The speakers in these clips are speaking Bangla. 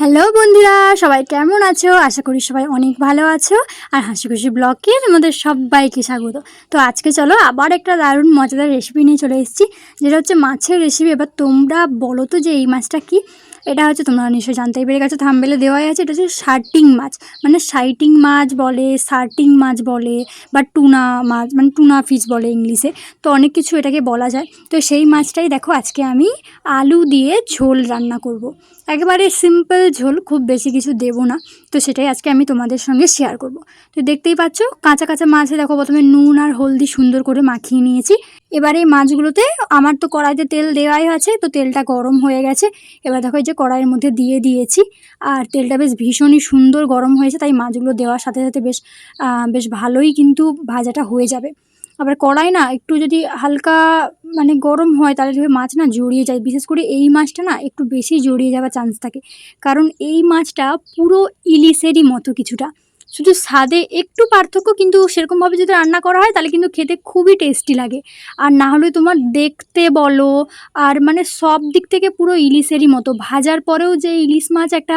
হ্যালো বন্ধুরা, সবাই কেমন আছো? আশা করি সবাই অনেক ভালো আছো। আর হাসি খুশি ব্লগে তোমাদের সবাইকে স্বাগত। তো আজকে চলো আবার একটা দারুণ মজাদার রেসিপি নিয়ে চলে এসেছি, যেটা হচ্ছে মাছের রেসিপি এবার তোমরা বলো তো যে এই মাছটা কি? এটা হচ্ছে তোমরা নিশ্চয়ই জানতেই পেরে গেছো, থামবেলে দেওয়াই আছে, এটা হচ্ছে শার্টিং মাছ। মানে সাইটিং মাছ বলে সার্টিং মাছ বলে, বা টুনা মাছ মানে টুনা ফিস বলে ইংলিশে। তো অনেক কিছু এটাকে বলা যায়। তো সেই মাছটাই দেখো আজকে আমি আলু দিয়ে ঝোল রান্না করব। একেবারে সিম্পল ঝোল, খুব বেশি কিছু দেব না। তো সেটাই আজকে আমি তোমাদের সঙ্গে শেয়ার করব। তো দেখতেই পাচ্ছ, কাঁচা কাঁচা মাছে, দেখো প্রথমে নুন আর হলদি সুন্দর করে মাখিয়ে নিয়েছি। এবার এই মাছগুলোতে আমার তো কড়াইতে তেল দেওয়াই আছে, তো তেলটা গরম হয়ে গেছে। এবার দেখো এই যে কড়াইয়ের মধ্যে দিয়ে দিয়েছি, আর তেলটা বেশ ভীষণই সুন্দর গরম হয়েছে, তাই মাছগুলো দেওয়ার সাথে সাথে বেশ বেশ ভালোই কিন্তু ভাজাটা হয়ে যাবে। আবার কড়াই না, একটু যদি হালকা মানে গরম হয়, তাহলে মাছ না জড়িয়ে যায়, বিশেষ করে এই মাছটা না একটু বেশি জড়িয়ে যাওয়ার চান্স থাকে। কারণ এই মাছটা পুরো ইলিশেরই মতো কিছুটা। শুধু স্বাদে একটু পার্থক্য, কিন্তু সেরকমভাবে যদি রান্না করা হয়, তাহলে কিন্তু খেতে খুবই টেস্টি লাগে। আর না হলে তোমার দেখতে বলো, আর মানে সব দিক থেকে পুরো ইলিশেরই মতো। ভাজার পরেও যে ইলিশ মাছ একটা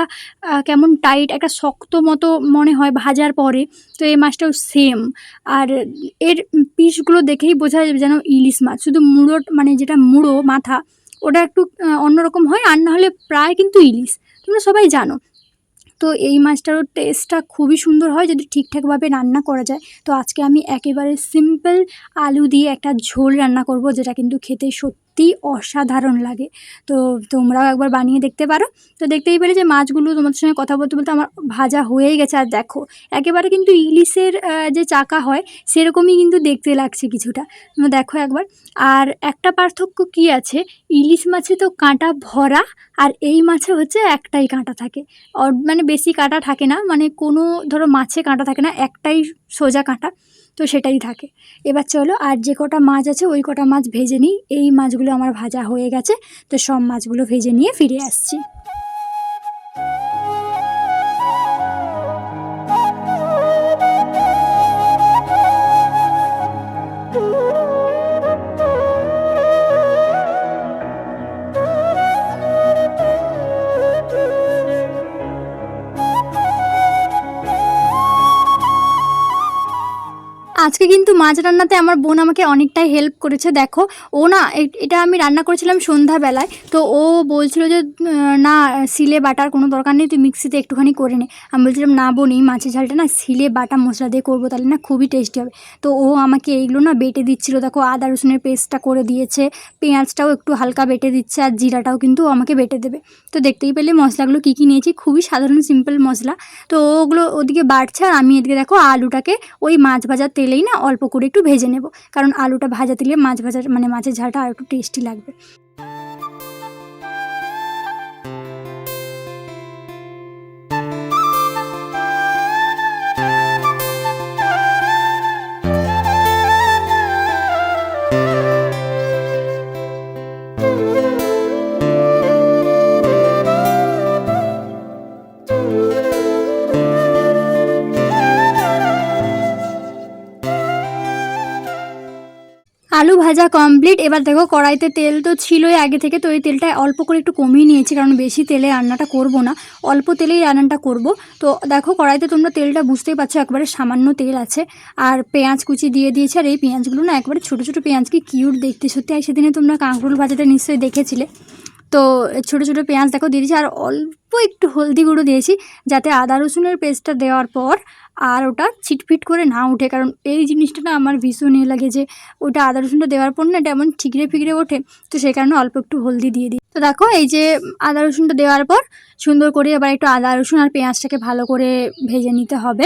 কেমন টাইট একটা শক্ত মতো মনে হয় ভাজার পরে, তো এই মাছটাও সেম আর এর পিসগুলো দেখেই বোঝা যাবে যেন ইলিশ মাছ। শুধু মুড়ো মানে যেটা মুড়ো মাথা, ওটা একটু অন্যরকম হয়, আর না হলে প্রায় কিন্তু ইলিশ। তোমরা সবাই জানো। তো এই মাছটারও টেস্টটা খুবই সুন্দর হয় যদি ঠিকঠাকভাবে রান্না করা যায়। তো আজকে আমি একেবারে সিম্পল আলু দিয়ে একটা ঝোল রান্না করব, যেটা কিন্তু খেতে সত্যি অসাধারণ লাগে। তো তোমরাও একবার বানিয়ে দেখতে পারো। তো দেখতেই পেলে যে মাছগুলো তোমাদের সঙ্গে কথা বলতে বলতে আমার ভাজা হয়েই গেছে। আর দেখো, একেবারে কিন্তু ইলিশের যে চাকা হয়, সেরকমই কিন্তু দেখতে লাগছে কিছুটা। দেখো একবার। আর একটা পার্থক্য কি আছে? ইলিশ মাছে তো কাঁটা ভরা, আর এই মাছে হচ্ছে একটাই কাঁটা থাকে। মানে বেশি কাঁটা থাকে না। মানে কোনো, ধরো মাছে কাঁটা থাকে না, একটাই সোজা কাঁটা। তো সেটাই থাকে। এবার চলো আর যে কটা মাছ আছে ওই কটা মাছ ভেজে নিই। এই মাছগুলো আমার ভাজা হয়ে গেছে, তো সব মাছগুলো ভেজে নিয়ে ফিরে আসছি। আজকে কিন্তু মাছ রান্নাতে আমার বোন আমাকে অনেকটাই হেল্প করেছে, দেখো। ও না এটা আমি রান্না করেছিলাম সন্ধ্যাবেলায়। তো ও বলছিল যে না সিলে বাটার কোনো দরকার নেই, তুই মিক্সিতে একটুখানি করে নে। আমি বলছিলাম, না বোন, এই মাছের ঝালটা না সিলে বাটা মশলা দিয়ে করব, তাহলে না খুবই টেস্টি হবে। তো ও আমাকে এইগুলো না বেটে দিচ্ছিল, দেখো, আদা, রসুনের পেস্টটা করে দিয়েছে, পেঁয়াজটাও একটু হালকা বেটে দিচ্ছে, আর জিরাটাও কিন্তু আমাকে বেটে দেবে। তো দেখতেই পেলে মশলাগুলো কী কী নিয়েছি, খুবই সাধারণ সিম্পল মশলা। তো ওগুলো ওদিকে বাড়ছে, আর আমি এদিকে, দেখো, আলুটাকে ওই মাছ ভাজার তেলেই না অল্প করে একটু ভেজে নেব। কারণ আলুটা ভাজা দিলে মাছ ভাজার মানে মাছের ঝালটা আর একটু টেস্টি লাগবে। আলু ভাজা কমপ্লিট এবার দেখো কড়াইতে তেল তো ছিলই আগে থেকে, তো ওই তেলটা অল্প করে একটু কমিয়ে নিয়েছি, কারণ বেশি তেলে রান্নাটা করব না। অল্প তেলেই রান্নাটা করব। তো দেখো কড়াইতে তোমরা তেলটা বুঝতেই পারছ, একবারে সামান্য তেল আছে। আর পেঁয়াজ কুচি দিয়ে দিয়েছে, আর এই পেঁয়াজগুলো না একবারে ছোটো ছোটো পেঁয়াজকে কিউট দেখতে। সত্যি সেদিনে তোমরা কাঁকরোল ভাজাটা নিশ্চয়ই দেখেছিলে। তো ছোটো ছোটো পেঁয়াজ দেখো দিয়ে দিয়েছি, আর অল্প একটু হলদি গুঁড়ো দিয়েছি যাতে আদা রসুনের পেস্টটা দেওয়ার পর আর ওটা ছিটফিট করে না ওঠে। কারণ এই জিনিসটা না আমার ভীষণ লাগে যে ওটা আদা রসুনটা দেওয়ার পর না এমন ঠিকরে ফিকরে ওঠে, তো সেই কারণে অল্প একটু হলদি দিয়ে দিই। তো দেখো এই যে আদা রসুনটা দেওয়ার পর সুন্দর করে এবার একটু আদা রসুন আর পেঁয়াজটাকে ভালো করে ভেজে নিতে হবে।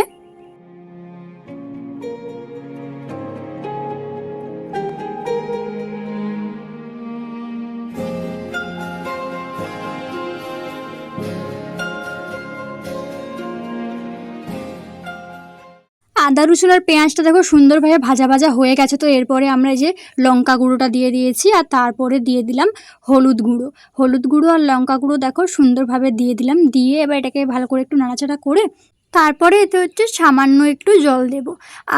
আদা, রসুন আর পেঁয়াজটা দেখো সুন্দরভাবে ভাজা ভাজা হয়ে গেছে তো, এরপরে আমরা যে লঙ্কা গুঁড়োটা দিয়ে দিয়েছি আর তারপরে দিয়ে দিলাম হলুদ গুঁড়ো। হলুদ গুঁড়ো আর লঙ্কা গুঁড়ো দেখো সুন্দরভাবে দিয়ে দিলাম, দিয়ে এবার এটাকে ভালো করে একটু নাড়াচাড়া করে তারপরে এতে হচ্ছে সামান্য একটু জল দেব।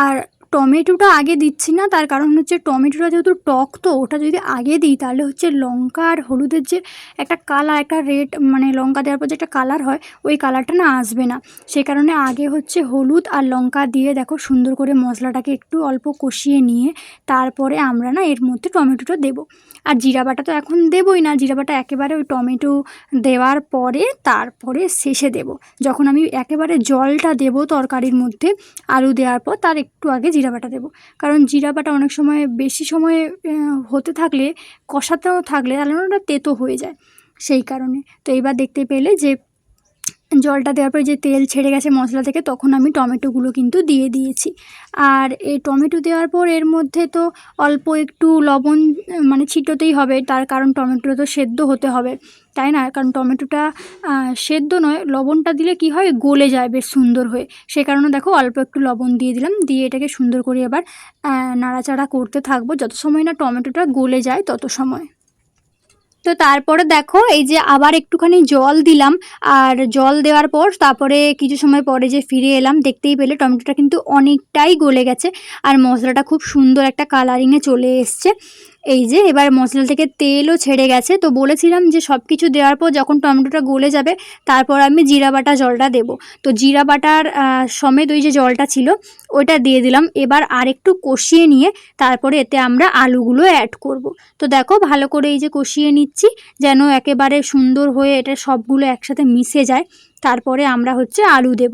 আর টমেটোটা আগে দিচ্ছি না, তার কারণ হচ্ছে টমেটোটা যেহেতু টক, তো ওটা যদি আগে দিই তাহলে হচ্ছে লঙ্কা আর হলুদের যে একটা কালার একটা রেড মানে লঙ্কা দেওয়ার পর যে একটা কালার হয়, ওই কালারটা না আসবে না। সেই কারণে আগে হচ্ছে হলুদ আর লঙ্কা দিয়ে দেখো সুন্দর করে মশলাটাকে একটু অল্প কষিয়ে নিয়ে তারপরে আমরা না এর মধ্যে টমেটোটা দেবো। আর জিরা বাটা তো এখন দেবই না, জিরা বাটা একেবারে ওই টমেটো দেওয়ার পরে তারপরে শেষে দেব। যখন আমি একেবারে জলটা দেব তরকারির মধ্যে আলু দেওয়ার পর তার একটু আগে জিরা বাটা দেবো। কারণ জিরা বাটা অনেক সময় বেশি সময় হতে থাকলে, কষাতেও থাকলে, তাহলে ওটা তেতো হয়ে যায় সেই কারণে। তো এবার দেখতে পেলে যে জলটা দেওয়ার পরে যে তেল ছেড়ে গেছে মশলা থেকে, তখন আমি টমেটোগুলো কিন্তু দিয়ে দিয়েছি। আর এই টমেটো দেওয়ার পর এর মধ্যে তো অল্প একটু লবণ মানে ছিটোতেই হবে, তার কারণ টমেটো তো সেদ্ধ হতে হবে। তাই না? কারণ টমেটোটা সেদ্ধ নয়, লবণটা দিলে কি হয়? গলে যায় বেশ সুন্দর হয়ে। সে কারণে দেখো অল্প একটু লবণ দিয়ে দিলাম, দিয়ে এটাকে সুন্দর করে এবার নাড়াচাড়া করতে থাকব। যত সময় না টমেটোটা গলে যায়, তত সময়। তো তারপরে দেখো, এই যে আবার একটুখানি জল দিলাম, আর জল দেওয়ার পর তারপরে কিছু সময় পরে যে ফিরে এলাম, দেখতেই পেলে টমেটোটা কিন্তু অনেকটাই গলে গেছে, আর মশলাটা খুব সুন্দর একটা কালারিংয়ে চলে এসছে। এই যে, এবার মশলা থেকে তেলও ছেড়ে গেছে। তো বলেছিলাম যে সব কিছু দেওয়ার পর যখন টমেটোটা গলে যাবে, তারপর আমি জিরা বাটা জলটা দেবো। তো জিরা বাটার সমেত ওই যে জলটা ছিল, ওইটা দিয়ে দিলাম। এবার আরেকটু কষিয়ে নিয়ে তারপরে এতে আমরা আলুগুলো অ্যাড করব। তো দেখো, ভালো করে এই যে কষিয়ে নিচ্ছি, যেন একেবারে সুন্দর হয়ে এটা সবগুলো একসাথে মিশে যায়। তারপরে আমরা হচ্ছে আলু দেব।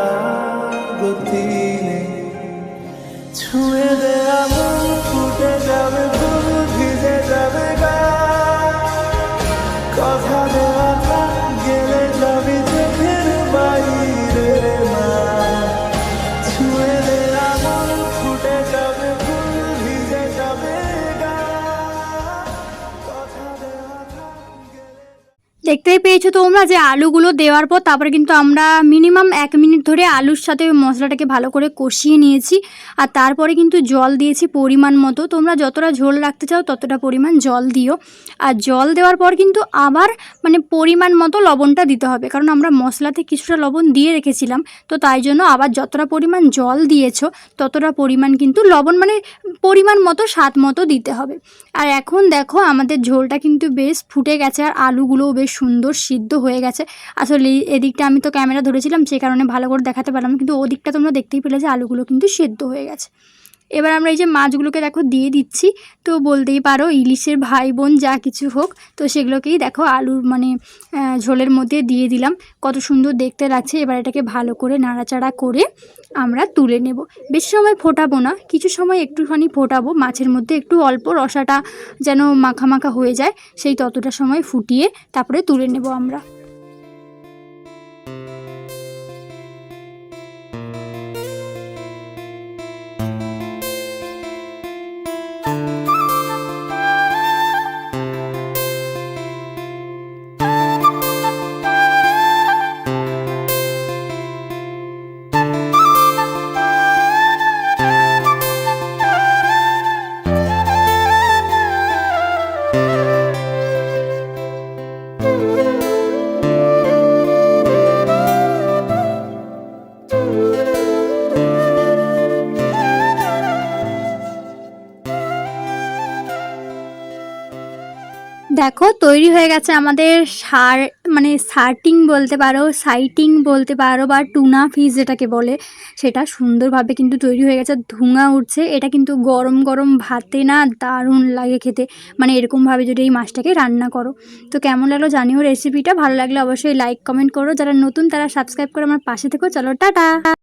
দেখতেই পেয়েছ তোমরা যে আলুগুলো দেওয়ার পর তারপরে কিন্তু আমরা মিনিমাম এক মিনিট ধরে আলুর সাথে মশলাটাকে ভালো করে কষিয়ে নিয়েছি। আর তারপরে কিন্তু জল দিয়েছি পরিমাণ মতো। তোমরা যতটা ঝোল রাখতে চাও ততটা পরিমাণ জল দিও। আর জল দেওয়ার পর কিন্তু আবার মানে পরিমাণ মতো লবণটা দিতে হবে। কারণ আমরা মশলাতে কিছুটা লবণ দিয়ে রেখেছিলাম। তো তাই জন্য আবার যতটা পরিমাণ জল দিয়েছ ততটা পরিমাণ কিন্তু লবণ মানে পরিমাণ মতো, স্বাদ মতো দিতে হবে। আর এখন দেখো আমাদের ঝোলটা কিন্তু বেশ ফুটে গেছে। আর আলুগুলোও বেশ সুন্দর সিদ্ধ হয়ে গেছে। আসলে এদিকটা আমি তো ক্যামেরা ধরেছিলাম সেই কারণে ভালো করে দেখাতে পারলাম কিন্তু ওদিকটা তোমরা দেখতেই পেলে যে আলুগুলো কিন্তু সিদ্ধ হয়ে গেছে। এবার আমরা এই যে মাছগুলোকে দেখো দিয়ে দিচ্ছি। তো বলতেই পারো, ইলিশের ভাই বোন যা কিছু হোক, তো সেগুলোকেই দেখো আলুর মানে ঝোলের মধ্যে দিয়ে দিলাম। কত সুন্দর দেখতে লাগছে। এবার এটাকে ভালো করে নাড়াচাড়া করে আমরা তুলে নেব। বেশি সময় ফোটাবো না, কিছু সময় একটুখানি ফোটাবো। মাছের মধ্যে একটু অল্প রসাটা যেন মাখা মাখা হয়ে যায়, সেই ততটা সময় ফুটিয়ে তারপরে তুলে নেব আমরা। দেখো, তৈরি হয়ে গেছে আমাদের সার মানে সার্টিং বলতে পারো, সাইটিং বলতে পারো বা টুনা ফিস যেটাকে বলে, সেটা সুন্দরভাবে কিন্তু তৈরি হয়ে গেছে ধুঙা উঠছে। এটা কিন্তু গরম গরম ভাতে না দারুণ লাগে খেতে মানে এরকমভাবে যদি এই মাছটাকে রান্না করো। তো কেমন লাগল জানিও রেসিপিটা ভালো লাগলে অবশ্যই লাইক কমেন্ট করো। যারা নতুন তারা সাবস্ক্রাইব করে আমার পাশে থেকো। চলো, টাটা!